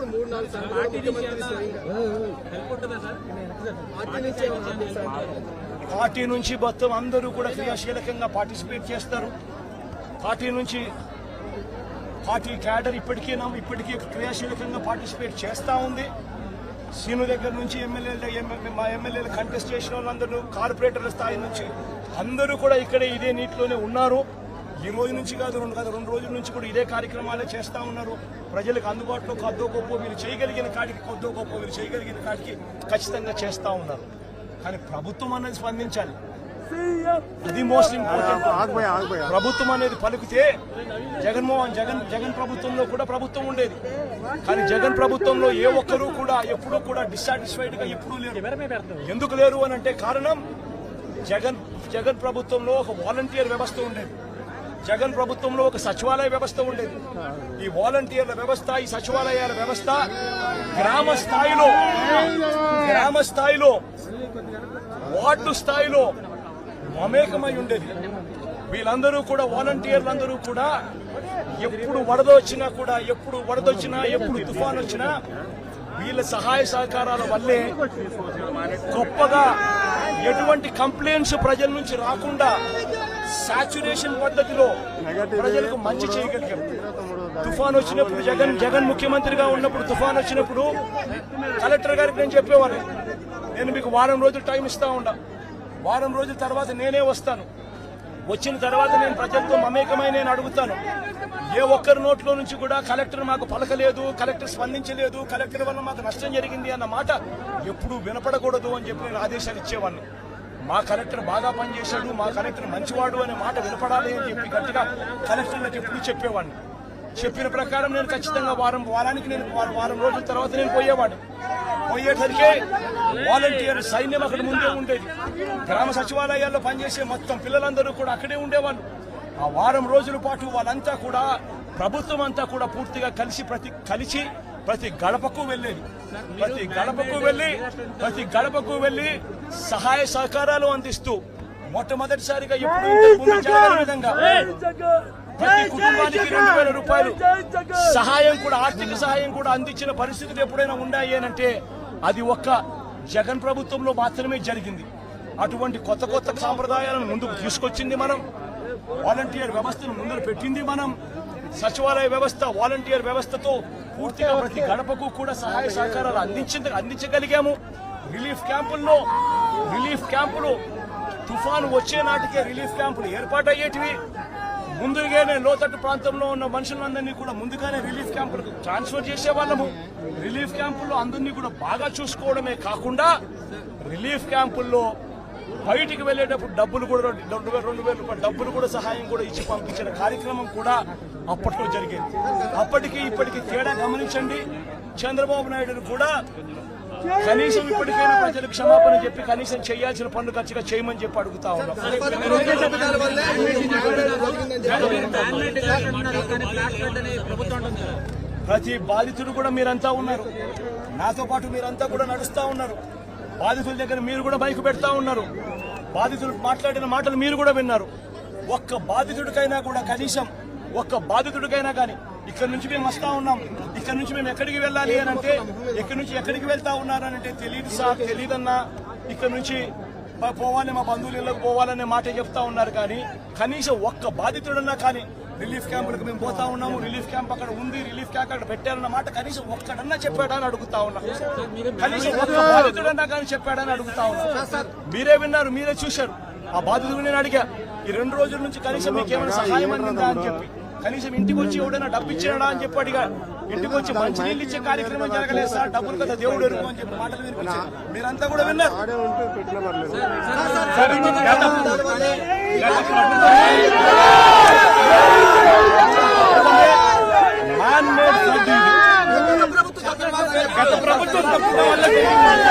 ఇప్పుడు మూడు నాలుగు సార్లు ముఖ్యమంత్రి నుంచి పార్టీ నుంచి మొత్తం అందరూ కూడా క్రియాశీలకంగా పార్టిసిపేట్ చేస్తారు. పార్టీ నుంచి పార్టీ క్యాడర్ ఇప్పటికీ నా- ఇప్పటికీ క్రియాశీలకంగా పార్టిసిపేట్ చేస్తూ ఉంది. సీను దగ్గర నుంచి ఎమ్మెల్యేలు మా ఎమ్మెల్యేలు కంటెస్ట్ చేసిన వాళ్ళందరూ కార్పొరేటర్ల స్థాయి నుంచి అందరూ కూడా ఇక్కడే ఇదే నీటిలోనే ఉన్నారు. ఈ రోజు నుంచి కాదు రెండు కాదు రెండు రోజుల నుంచి కూడా ఇదే కార్యక్రమాలే చేస్తూ ఉన్నారు. ప్రజలకు అందుబాటులో కొద్దో గొప్ప మీరు చేయగలిగిన కాడికి కొద్దో గొప్ప మీరు చేయగలిగిన కాడికి ఖచ్చితంగా చేస్తూ ఉన్నారు. కానీ ప్రభుత్వం అనేది స్పందించాలి. అది మోస్ట్ ఇంపార్టెంట్. ప్రభుత్వం అనేది పలికితే జగన్మోహన్ జగన్ జగన్ ప్రభుత్వంలో కూడా ప్రభుత్వం ఉండేది. కానీ జగన్ ప్రభుత్వంలో ఏ ఒక్కరూ కూడా ఎప్పుడూ కూడా డిస్సాటిస్ఫైడ్గా ఎప్పుడూ లేరు. ఎందుకు లేరు అని అంటే కారణం జగన్ జగన్ ప్రభుత్వంలో ఒక వాలంటీర్ వ్యవస్థ ఉండేది. జగన్ ప్రభుత్వంలో ఒక సచివాలయ వ్యవస్థ ఉండేది. ఈ వాలంటీర్ల వ్యవస్థ ఈ సచివాలయాల వ్యవస్థ గ్రామ స్థాయిలో గ్రామ స్థాయిలో వార్డు స్థాయిలో మమేకమై ఉండేది. వీళ్ళందరూ కూడా వాలంటీర్లందరూ కూడా ఎప్పుడు వరద వచ్చినా కూడా ఎప్పుడు వరద వచ్చినా ఎప్పుడు తుఫాన్ వచ్చినా వీళ్ళ సహాయ సహకారాల వల్లే గొప్పగా ఎటువంటి కంప్లైంట్స్ ప్రజల నుంచి రాకుండా సాచురేషన్ పద్ధతిలో ప్రజలకు మంచి చేయగలిగాం తుఫాన్ వచ్చినప్పుడు జగన్ జగన్ ముఖ్యమంత్రిగా ఉన్నప్పుడు తుఫాన్ వచ్చినప్పుడు కలెక్టర్ గారికి నేను చెప్పేవాడిని నేను మీకు వారం రోజులు టైం ఇస్తా ఉండా. వారం రోజుల తర్వాత నేనే వస్తాను. వచ్చిన తర్వాత నేను ప్రజలతో మమేకమై నేను అడుగుతాను. ఏ ఒక్కరి నోట్లో నుంచి కూడా కలెక్టర్ మాకు పలకలేదు కలెక్టర్ స్పందించలేదు కలెక్టర్ వల్ల మాకు నష్టం జరిగింది అన్న మాట ఎప్పుడూ వినపడకూడదు అని చెప్పి నేను ఆదేశాలు ఇచ్చేవాడిని. మా కలెక్టర్ బాగా పనిచేశాడు మా కలెక్టర్ మంచివాడు అనే మాట వినపడాలి అని చెప్పి గట్టిగా కలెక్టర్లకు ఎప్పుడు చెప్పేవాడిని. చెప్పిన ప్రకారం నేను ఖచ్చితంగా వారం వారానికి నేను వారం- వారం రోజుల తర్వాత నేను పోయేవాడు పోయేసరికి వాలంటీర్ సైన్యం అక్కడ ముందే ఉండేది. గ్రామ సచివాలయాల్లో పనిచేసే మొత్తం పిల్లలందరూ కూడా అక్కడే ఉండేవాళ్ళు. ఆ వారం రోజుల పాటు వాళ్ళంతా కూడా ప్రభుత్వం అంతా కూడా పూర్తిగా కలిసి ప్రతి కలిసి ప్రతి గడపకు వెళ్ళేది. ప్రతి గడపకు వెళ్ళి ప్రతి గడపకు వెళ్ళి సహాయ సహకారాలు అందిస్తూ మొట్టమొదటిసారిగా ఎప్పుడు విధంగా ప్రతి కుటుంబానికి రెండు వేల రూపాయలు సహాయం కూడా ఆర్థిక సహాయం కూడా అందించిన పరిస్థితులు ఎప్పుడైనా ఉన్నాయి అంటే అది ఒక్క జగన్ ప్రభుత్వంలో మాత్రమే జరిగింది. అటువంటి కొత్త కొత్త సాంప్రదాయాలను ముందుకు తీసుకొచ్చింది మనం. వాలంటీర్ వ్యవస్థను ముందర పెట్టింది మనం. సచివాలయ వ్యవస్థ వాలంటీర్ వ్యవస్థతో పూర్తిగా ప్రతి గడపకు కూడా సహాయ సహకారాలు అందించ అందించగలిగాము. రిలీఫ్ క్యాంపుల్లో రిలీఫ్ క్యాంపులు తుఫాను వచ్చే నాటికే రిలీఫ్ క్యాంపులు ఏర్పాటయ్యేటివి. ముందుగానే లోతట్టు ప్రాంతంలో ఉన్న మనుషులందరినీ కూడా ముందుగానే రిలీఫ్ క్యాంపులకు ట్రాన్స్ఫర్ చేసేవాళ్ళము. రిలీఫ్ క్యాంపుల్లో అందరినీ కూడా బాగా చూసుకోవడమే కాకుండా రిలీఫ్ క్యాంపుల్లో బయటికి వెళ్ళేటప్పుడు డబ్బులు కూడా రెండు వేల రెండు వేల రూపాయలు డబ్బులు కూడా సహాయం కూడా ఇచ్చి పంపించిన కార్యక్రమం కూడా అప్పట్లో జరిగేది. అప్పటికి ఇప్పటికి తేడా గమనించండి. చంద్రబాబు నాయుడు కూడా కనీసం ఇప్పటికైనా ప్రజలకు క్షమాపణ చెప్పి కనీసం చేయాల్సిన పనులు ఖచ్చితంగా చేయమని చెప్పి అడుగుతా ఉన్నాం. ప్రతి బాధితుడు కూడా మీరంతా ఉన్నారు. నాతో పాటు మీరంతా కూడా నడుస్తా ఉన్నారు. బాధితుల దగ్గర మీరు కూడా బైక్ పెడతా ఉన్నారు. బాధితులు మాట్లాడిన మాటలు మీరు కూడా విన్నారు. ఒక్క బాధితుడికైనా కూడా కనీసం ఒక్క బాధితుడికైనా కానీ ఇక్కడ నుంచి మేము వస్తా ఉన్నాం. ఇక్కడ నుంచి మేము ఎక్కడికి వెళ్ళాలి అని అంటే ఎక్కడి నుంచి ఎక్కడికి వెళ్తా ఉన్నారని అంటే తెలియదు సార్ తెలియదన్నా ఇక్కడ నుంచి పోవాలి మా బంధువులు ఇళ్ళకు పోవాలనే మాట చెప్తా ఉన్నారు కానీ కనీసం ఒక్క బాధితుడన్నా కానీ రిలీఫ్ క్యాంపులకు మేము పోతా ఉన్నాము రిలీఫ్ క్యాంప్ అక్కడ ఉంది రిలీఫ్ క్యాంప్ అక్కడ పెట్టారన్న మాట కనీసం ఒక్కడన్నా చెప్పాడా అని అడుగుతా ఉన్నా కనీసం ఒక్క బాధితుడన్నా కానీ చెప్పాడని అడుగుతా ఉన్నా మీరే విన్నారు మీరే చూశారు ఆ బాధితుడు నేను అడిగా ఈ రెండు రోజుల నుంచి కనీసం మీకు ఏమైనా సహాయం అందిందా అని చెప్పి కనీసం ఇంటికి వచ్చి ఎవడైనా డబ్బు ఇచ్చినాడా అని చెప్పి అడిగా ఇంటికి వచ్చి మంచి నీళ్ళు ఇచ్చే కార్యక్రమం జరగలేదు సార్ డబ్బులు కదా దేవుడు ఎరుగు అని చెప్పి మాటలు వినిపించారు మీరంతా కూడా విన్నారు గత- మ్యాన్ మేడ్ గత ప్రభుత్వం తప్పిన